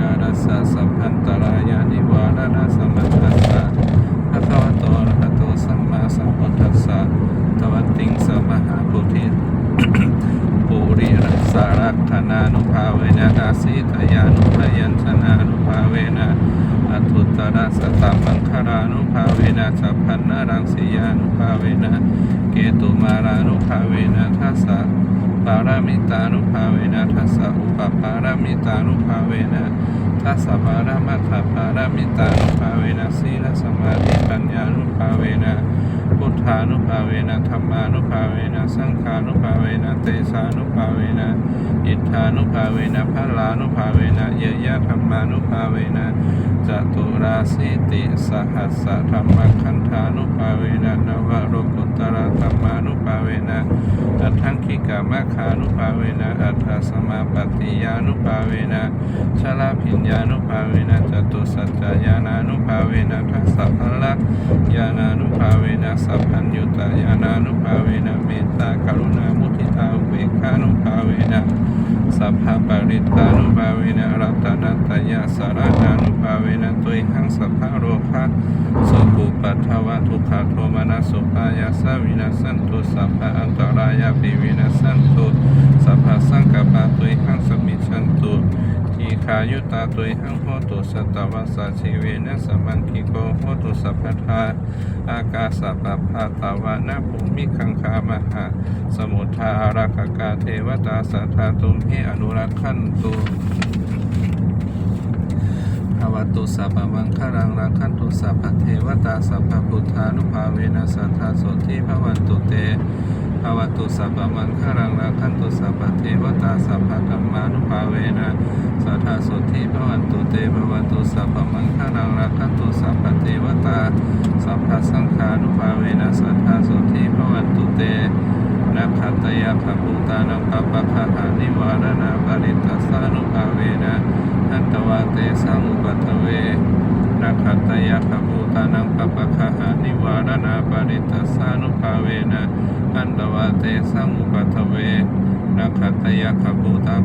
การัสสะสัพพันตรายานิวารานาสมัตตัสสะภะคะวะโตระหะโตสัมมาสัมพุทธัสสะตวัติงสัมหาปุถิปุริรัสารักธนานุภาเวนะอาศิตยานุภยัญชนะนุภาเวนะอทุตตรสตัมมังคารานุภาเวนะสัพพันนารังสียานุภาเวนะ มารานุภาเวนะทัสสะปารามิตานุภาเวนะทัสสะอุปปารามิตานุภาเวนะทัสสะปารามัตถปารามิตานุภาเวนะสีลสมาธิปัญญานุภาเวนะพุทธานุภาเวนะธรรมานุภาเวนะสังฆานุภาเวนะเตสานุภาเวนะอิทธานุภาเวนะพลานุภาเวนะเยยะธรรมานุภาเวนะ จตุราสีติสหัสสะธรรมคันธานุภาเวนะนวโรกุตระธรรมานุภาเวนะอัตถังคิกามะขานุภาเวนะอัตถสมาปฏิยานุภาเวนะชลาพิญญานุภาเวนะจตุสัจจายานานุภาเวนะทัสสะพละยานานุภาเวนะสัพพัญญุตายานานุภาเวนะเมตตากรุณามุทิตาอุเบกขานุภาเวนะสัพพะปริตานุภาเวนะรัตนัตยาสารนานุภา สัพพะโรคะสุปุปัทวะทุกขโทมนัสสุปายาสวินาสันตุสัพพะอันตรายาปิวินาสันตุสัพพะสังกปะตุยหังสมิชันตุทีขายุตาตุยหังโหตุสตตวัสสะชีเวนะสมมังคิโกโหตุสัพพทาอากาสปะพาตาวานะภูมิคังคามหาสมุทาอารักกาเทวตาสัทธาตุมเหอนุรักขันตุ ภวตุสัพพมังคารังรักขันตุสัพพเทวตาสัพพพุทธานุภาเวนะสัทธาโสทิภวันตุเตภวตุสัพพมังคารังราคันตุสัพพเทวตาสัพพธรรมานุภาเวนะสัทธาสุทิภวันตุเตภวตุสัพพมังคารังราคันตุสัพพเทวตาสัพพสังฆานุภาเวนะสัทธาสุทิภวันตุเต นักขัตยาขภูตานังปัปปะคาหานิวารณาปริตัสานุภาเวนะอันตวาเตสังอุปัตเวนาคัตยาขภูตานังปปะคหานิวารณาปริตัสานุภาเวนะอันตวาเตสังอุปัทเวนาคัตยาขภูตา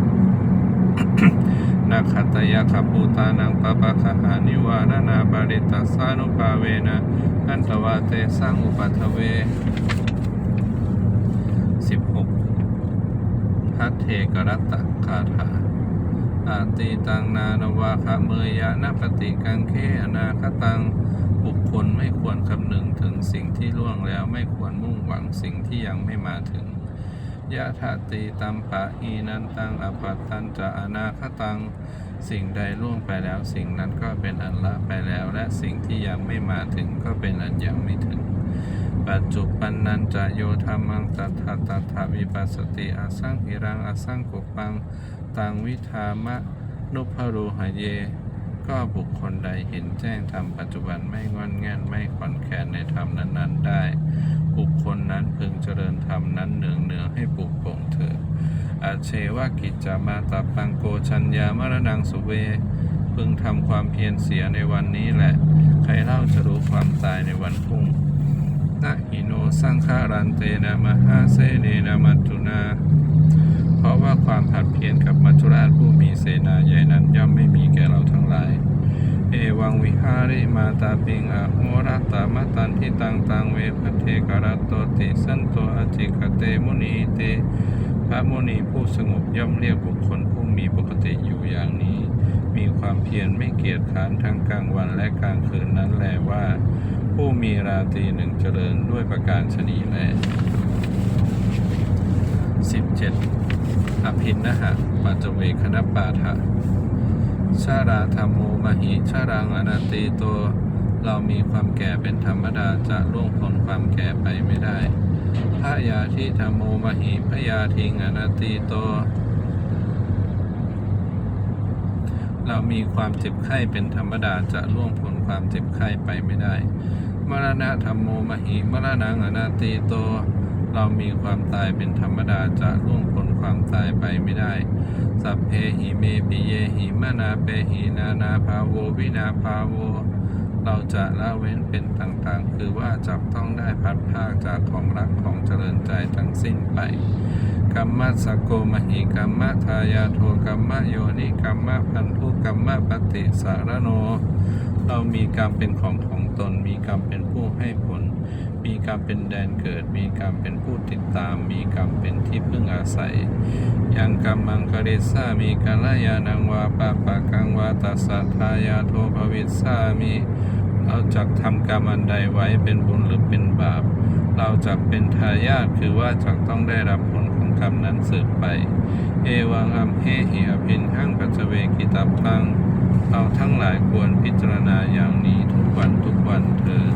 นาคัตยาขภูตานังปะปะคหานิวารณาปริตัสานุภาเวนะอันตวาเตสังอุปัทเวสิบหก พัทเทกรัตตคาถาอาติตังนานวาคะเมยยะนาปฏิกังเคอนาคตังบุคคลไม่ควรคำนึงถึงสิ่งที่ล่วงแล้วไม่ควรมุ่งหวังสิ่งที่ยังไม่มาถึงยะทะติตัมปะอีนันตังอปัตตันจะอนาคตัง สิ่งใดล่วงไปแล้ว สิ่งนั้นก็เป็นอันละไปแล้ว และสิ่งที่ยังไม่มาถึงก็เป็นอันยังไม่ถึง ปัจจุปันนันจะโยธรรมังตัทธะตัทธวิปัสสติอาสังหิรังอาสังกุปังตังวิธามะนุพโรหเย ก็บุคคลใดเห็นแจ้งธรรมปัจจุบันไม่งอนแง่นไม่ขอนแขนในธรรมนั้น ๆ ได้ บุคคลนั้นพึงเจริญธรรมนั้นเหนืองเนืองให้ปลุกปลงเถิดอาเชวะกิจจามาตาปังโกชัญญามรณังสุเว พึงทำความเพียรเสียในวันนี้แหละ ใครเล่าจะรู้ความตายในวันพรุ่ง นะหิโนสังขารันเตนะมหาเสเนนะมัจจุนา เพราะว่าความผัดเพี้ยนกับมัจจุราชผู้มีเสนาใหญ่นั้นย่อมไม่มีแก่เราทั้งหลาย เอวังวิหาริมาตาปิงอะโหรัตตามตันทิตังตังเวพเทกรัตโตติสันโตอจิกเตมุนีเต พระมุนีผู้สงบย่อมเรียกบุคคลผู้มีปกติอยู่อย่างนี้ มีความเพียรไม่เกียจคร้านทั้งกลางวันและกลางคืนนั้นแลว่า ผู้มีราตรีหนึ่งเจริญด้วยประการชนีแล 17. อภินนะหะปัจเวคณปาทะชาราธรรมโมมหิชารังอนันติโต เรามีความแก่เป็นธรรมดาจะล่วงพ้นความแก่ไปไม่ได้พระยาทิธรรมโมมหิพระยาทิงอนันติโต เรามีความเจ็บไข้เป็นธรรมดาจะล่วงพ้น ความเจ็บไข้ไปไม่ได้ มรณะธรรมโมมหิมรณังอนาติโต เรามีความตายเป็นธรรมดาจะล่วงพ้นความตายไปไม่ได้ สัพเพหิเมปิเยหิมนาเปหินานาภาโววินาภาโว เราจะละเว้นเป็นต่างๆ คือว่าจับต้องได้พัดพรากจากของรักของเจริญใจทั้งสิ้นไปกัมมะสกโกมหิกัมมะทายาโทกัมมะโยนิกัมมะพันธุกัมมะปฏิสารโน เรามีกรรมเป็นของของตน มีกรรมเป็นผู้ให้ผล มีกรรมเป็นแดนเกิด มีกรรมเป็นผู้ติดตาม มีกรรมเป็นที่พึ่งอาศัย ยังกรรมมังกริสามีกัลยาณังวาปะปะกังวาตัสสะทายาโทภวิสามีเราจักทำกรรมอันใดไว้เป็นบุญหรือเป็นบาป เราจักเป็นทายาทคือว่าจักต้องได้รับผล คำนั้นสืบไป เอวังอัมเหหิอภินหั่งปัจเจเวกิตับพังเราทั้งหลายควรพิจารณาอย่างนี้ทุกวันทุกวันเถิด